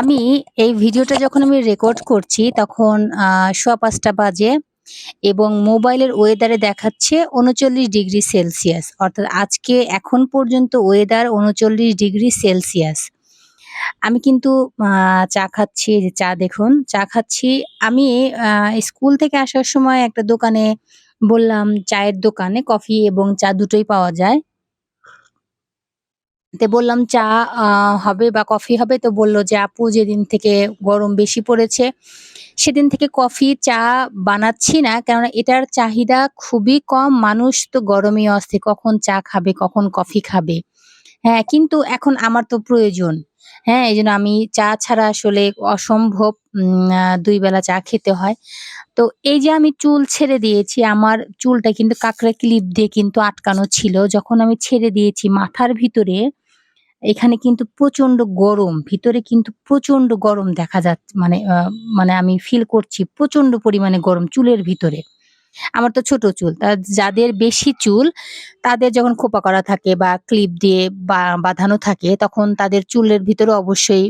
আমি এই ভিডিওটা যখন আমি রেকর্ড করছি তখন সোয়া পাঁচটা বাজে এবং মোবাইলের ওয়েদারে দেখাচ্ছে ৩৯ ডিগ্রি সেলসিয়াস। অর্থাৎ আজকে এখন পর্যন্ত ওয়েদার ৩৯ ডিগ্রি সেলসিয়াস। আমি কিন্তু চা খাচ্ছি, চা দেখুন, চা খাচ্ছি। আমি স্কুল থেকে আসার সময় একটা দোকানে বললাম চায়ের দোকানে কফি এবং চা দুটোই পাওয়া যায়। তে বললাম চা হবে বা কফি হবে? তো বলল যে, "আপু যেদিন থেকে গরম বেশি পড়েছে, সেদিন থেকে কফি, চা বানাচ্ছি না। কেননা এটার চাহিদা খুবই কম। মানুষ তো গরমেই অস্থির। কখন চা খাবে, কখন কফি খাবে?" হ্যাঁ, কিন্তু এখন আমার তো প্রয়োজন। হ্যাঁ, এজন্য আমি চা ছাড়া আসলে অসম্ভব দুই বেলা চা খেতে হয়। তো এই যে আমি চুল ছেড়ে দিয়েছি, আমার চুলটা কিন্তু কাঁকড়া ক্লিপ দিয়ে কিন্তু আটকানো ছিল। যখন আমি ছেড়ে দিয়েছি মাথার ভিতরে, এখানে কিন্তু প্রচণ্ড গরম। ভিতরে কিন্তু প্রচণ্ড গরম দেখা যাচ্ছে মানে মানে আমি ফিল করছি প্রচণ্ড পরিমাণে গরম চুলের ভিতরে। আমার তো ছোট চুল। তা যাদের বেশি চুল, তাদের যখন খোপা করা থাকে বা ক্লিপ দিয়ে বা বাঁধানো থাকে, তখন তাদের চুলের ভিতরে অবশ্যই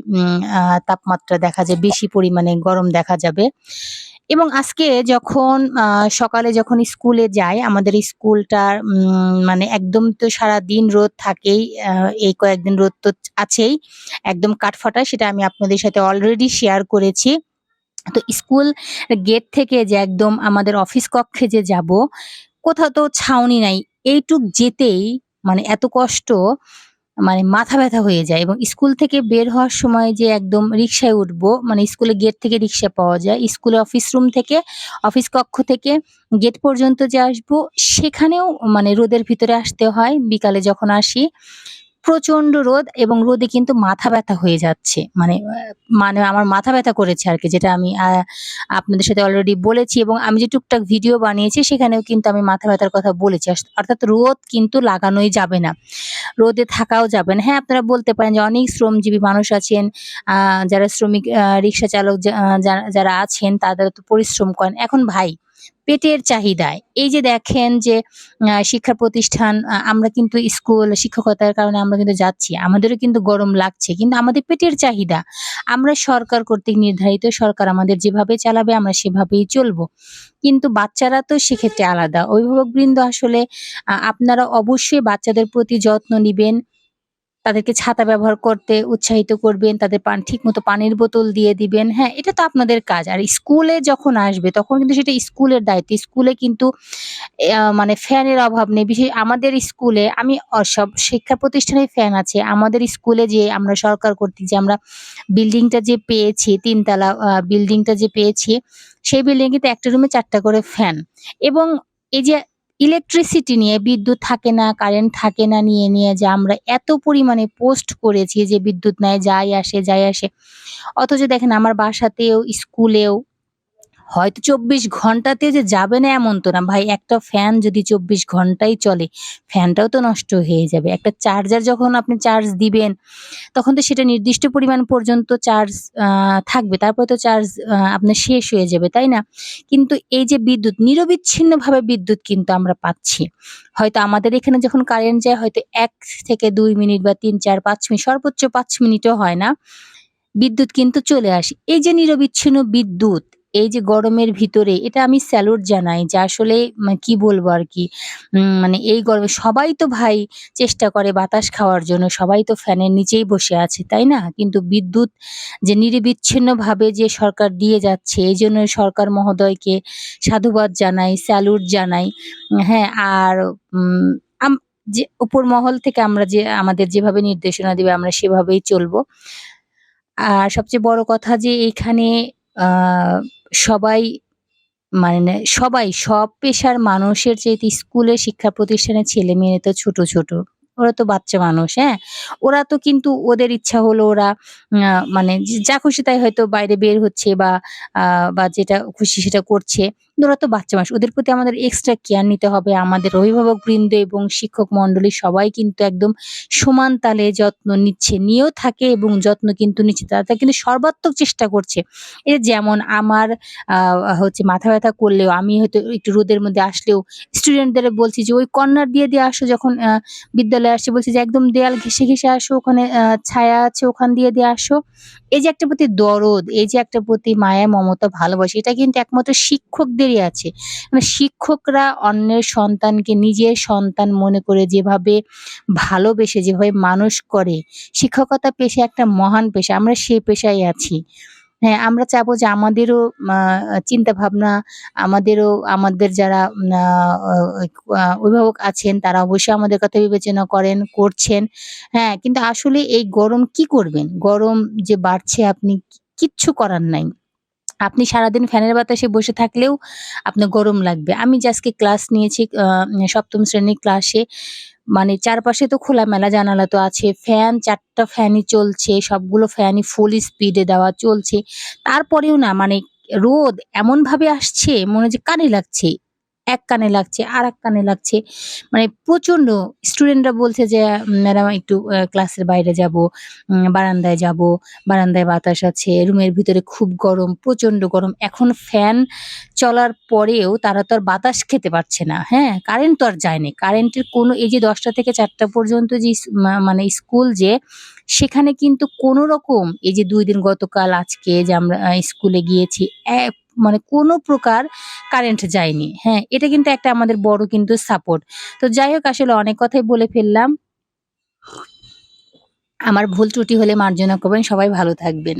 তাপমাত্রা দেখা যায় বেশি পরিমাণে গরম দেখা যাবে। এবং আজকে যখন সকালে যখন স্কুলে যাই, আমাদের স্কুলটার মানে একদম তো সারাদিন রোদ থাকেই। এই কয়েকদিন রোদ তো আছেই। একদম কাঠফাটা সেটা আমি আপনাদের সাথে অলরেডি শেয়ার করেছি। তো স্কুল গেট থেকে যে একদম আমাদের অফিস কক্ষে যে যাব, কোথাও তো ছাউনি নাই। এইটুক যেতেই মানে এত কষ্ট, মানে মাথা ব্যথা হয়ে যায় এবং স্কুল থেকে বের হওয়ার সময় যে একদম রিক্সায় উঠবো, মানে স্কুলে গেট থেকে রিক্সা পাওয়া যায়। স্কুলে অফিস রুম থেকে, অফিস কক্ষ থেকে গেট পর্যন্ত যে আসব, সেখানেও মানে রোদের ভিতরে আসতে হয় বিকালে যখন আসি। প্রচণ্ড রোদ এবং রোদে কিন্তু মাথা ব্যথা হয়ে যাচ্ছে। মানে মানে আমার মাথা ব্যথা করেছে আর কি যেটা আমি আপনাদের সাথে অলরেডি বলেছি এবং আমি যে টুকটাক ভিডিও বানিয়েছি সেখানেও কিন্তু আমি মাথা ব্যথার কথা বলেছি। অর্থাৎ রোদ কিন্তু লাগানোই যাবে না। রোদে থাকাও যাবে না। হ্যাঁ, আপনারা বলতে পারেন যে অনেক শ্রমজীবী মানুষ আছেন, যারা শ্রমিক রিক্সা চালক যারা আছেন তারা তো পরিশ্রম করেন। এখন ভাই, পেটের চাহিদায় এই যে দেখেন যে শিক্ষা প্রতিষ্ঠান আমরা কিন্তু স্কুল শিক্ষকতার কারণে আমরা কিন্তু যাচ্ছি। আমাদেরও কিন্তু গরম লাগছে। কিন্তু আমাদের পেটের চাহিদা। আমরা সরকার কর্তৃক নির্ধারিত, সরকার আমাদের যেভাবে চালাবে আমরা সেভাবেই চলবো। কিন্তু বাচ্চারা তো সেক্ষেত্রে আলাদা। অভিভাবকবৃন্দ আসলে আপনারা অবশ্যই বাচ্চাদের প্রতি যত্ন নিবেন। তাদেরকে ছাতা ব্যবহার করতে উৎসাহিত করবেন। তাদের পান ঠিক মতো পানির বোতল দিয়ে দিবেন। হ্যাঁ, এটা তো আপনাদের কাজ। আর স্কুলে যখন আসবে তখন কিন্তু সেটা স্কুলের দায়িত্ব। স্কুলে কিন্তু মানে ফ্যানের অভাব নেই। বিশেষ আমাদের স্কুলে আমি সব শিক্ষা প্রতিষ্ঠানে ফ্যান আছে। আমাদের স্কুলে যে আমরা সরকার কর্তৃক যে আমরা বিল্ডিংটা যে পেয়েছি, ৩ তলা আ বিল্ডিংটা যে পেয়েছি, সেই বিল্ডিং কিন্তু একটা রুমে ৪ টা করে ফ্যান। এবং এই যে ইলেকট্রিসিটি নিয়ে বিদ্যুৎ থাকে না, কারেন্ট থাকে না নিয়ে, নিয়ে যে আমরা এত পরিমাণে পোস্ট করেছি যে বিদ্যুৎ নাই, যাই আসে, যাই আসে। অথচ দেখেন আমার বাসাতেও, স্কুলেও হয়তো ২৪ ঘন্টাতে যে যাবে না এমন তো না। ভাই একটা ফ্যান যদি ২৪ ঘন্টাই চলে, ফ্যানটাও তো নষ্ট হয়ে যাবে। একটা চার্জার যখন আপনি চার্জ দিবেন, তখন তো সেটা নির্দিষ্ট পরিমাণ পর্যন্ত চার্জ থাকবে। তারপরে তো চার্জ আপনার শেষ হয়ে যাবে, তাই না? কিন্তু এই যে বিদ্যুৎ, নিরবিচ্ছিন্নভাবে বিদ্যুৎ কিন্তু আমরা পাচ্ছি। হয়তো আমাদের এখানে যখন কারেন্ট যায় হয়তো এক থেকে দুই মিনিট বা ৩, ৪, ৫ মিনিট, সর্বোচ্চ পাঁচ মিনিটও হয় না। বিদ্যুৎ কিন্তু চলে আসে। এই যে নিরবিচ্ছিন্ন বিদ্যুৎ, এই যে গরমের ভিতরে এটা আমি স্যালুট জানাই যে আসলে কি বলব আর কি মানে এই গরমে সবাই তো ভাই চেষ্টা করে বাতাস খাওয়ার জন্য। সবাই তো ফ্যানের নিচেই বসে আছে, তাই না? কিন্তু বিদ্যুৎ যে নিরবিচ্ছিন্নভাবে যে সরকার দিয়ে যাচ্ছে, এজন্য সরকার মহোদয়কে সাধুবাদ জানাই, স্যালুট জানাই। হ্যাঁ, আর যে উপর মহল থেকে আমরা যে আমাদের যেভাবে নির্দেশনা দিবে আমরা সেভাবেই চলবো। আর সবচেয়ে বড় কথা যে এইখানে আ সবাই মানে সবাই সব পেশার মানুষের যেহেতু স্কুলে শিক্ষা প্রতিষ্ঠানে ছেলে মেয়ে তো ছোট, ছোট। ওরা তো বাচ্চা মানুষ, হ্যাঁ? ওরা তো কিন্তু ওদের ইচ্ছা হলো ওরা মানে যা খুশি তাই হয়তো বাইরে বের হচ্ছে বা বা যেটা খুশি সেটা করছে। ওরা তো বাচ্চা মানুষ। ওদের প্রতি আমাদের এক্সট্রা কেয়ার নিতে হবে। আমাদের অভিভাবক বৃন্দ এবং শিক্ষক মন্ডলী সবাই কিন্তু একদম সমান তালে যত্ন নিচ্ছে। নিয়েও থাকে এবং যত্ন কিন্তু নিচ্ছে। তারা কিন্তু সর্বাত্মক চেষ্টা করছে। এই যেমন আমার হচ্ছে মাথা ব্যথা করলেও আমি হয়তো একটু রোদের মধ্যে আসলেও স্টুডেন্টদের বলছি যে, "ওই কর্নার দিয়ে, দিয়ে আসো যখন বিদ্যালয়ে আসছি" বলছি যে, "একদম দেয়াল ঘেঁষে, ঘেঁষে আসো। ওখানে ছায়া আছে ওখান দিয়ে, দিয়ে আসো।" এই যে একটা প্রতি দরদ, এই যে একটা প্রতি মায়া, মমতা, ভালোবাসা এটা কিন্তু একমাত্র শিক্ষকদেরই আছে। মানে শিক্ষকরা অন্যের সন্তানকে নিজের সন্তান মনে করে যেভাবে ভালোবেসে যেভাবে মানুষ করে, শিক্ষকতা পেশা একটা মহান পেশা। আমরা সেই পেশায় আছি। হ্যাঁ, আমরা চাবো যে আমাদেরও চিন্তা ভাবনা আমাদেরও আমাদের যারা অভিভাবক আছেন তারা অবশ্যই আমাদের কথা বিবেচনা করেন, করছেন। হ্যাঁ, কিন্তু আসলে এই গরম কি করবেন? গরম যে বাড়ছে আপনি কিচ্ছু করার নাই। আপনি সারাদিন ফ্যানের বাতাসে বসে থাকলেও আপনার গরম লাগবে। আমি যে আজকে ক্লাস নিয়েছি ৭ম শ্রেণির ক্লাসে মানে চারপাশে তো খোলা মেলা জানালা তো আছে। ফ্যান চারটা ফ্যানই চলছে। সবগুলো ফ্যানই ফুল স্পিডে দেওয়া চলছে। তারপরেও না মানে রোদ এমনভাবে আসছে, মনে হচ্ছে কানে লাগছে। এক কানে লাগছে, আরেক কানে লাগছে। মানে প্রচণ্ড স্টুডেন্টরা বলছে যে, "ম্যাডাম একটু ক্লাসের বাইরে যাব, বারান্দায় যাব। বারান্দায় বাতাস আছে। রুমের ভিতরে খুব গরম, প্রচণ্ড গরম।" এখন ফ্যান চলার পরেও তারা তো আর বাতাস খেতে পারছে না। হ্যাঁ? কারেন্ট তো আর যায়নি। কারেন্টের কোনো এই যে দশটা থেকে চারটা পর্যন্ত যে মানে স্কুল যে সেখানে কিন্তু কোনো রকম এই যে দুই দিন গতকাল আজকে যে আমরা স্কুলে গিয়েছি, মানে কোনো প্রকার কারেন্ট যায়নি। হ্যাঁ? এটা কিন্তু একটা আমাদের বড় কিন্তু সাপোর্ট। তো যাই হোক, আসলে অনেক কথাই বলে ফেললাম। আমার ভুল ত্রুটি হলে মার্জনা করবেন। সবাই ভালো থাকবেন।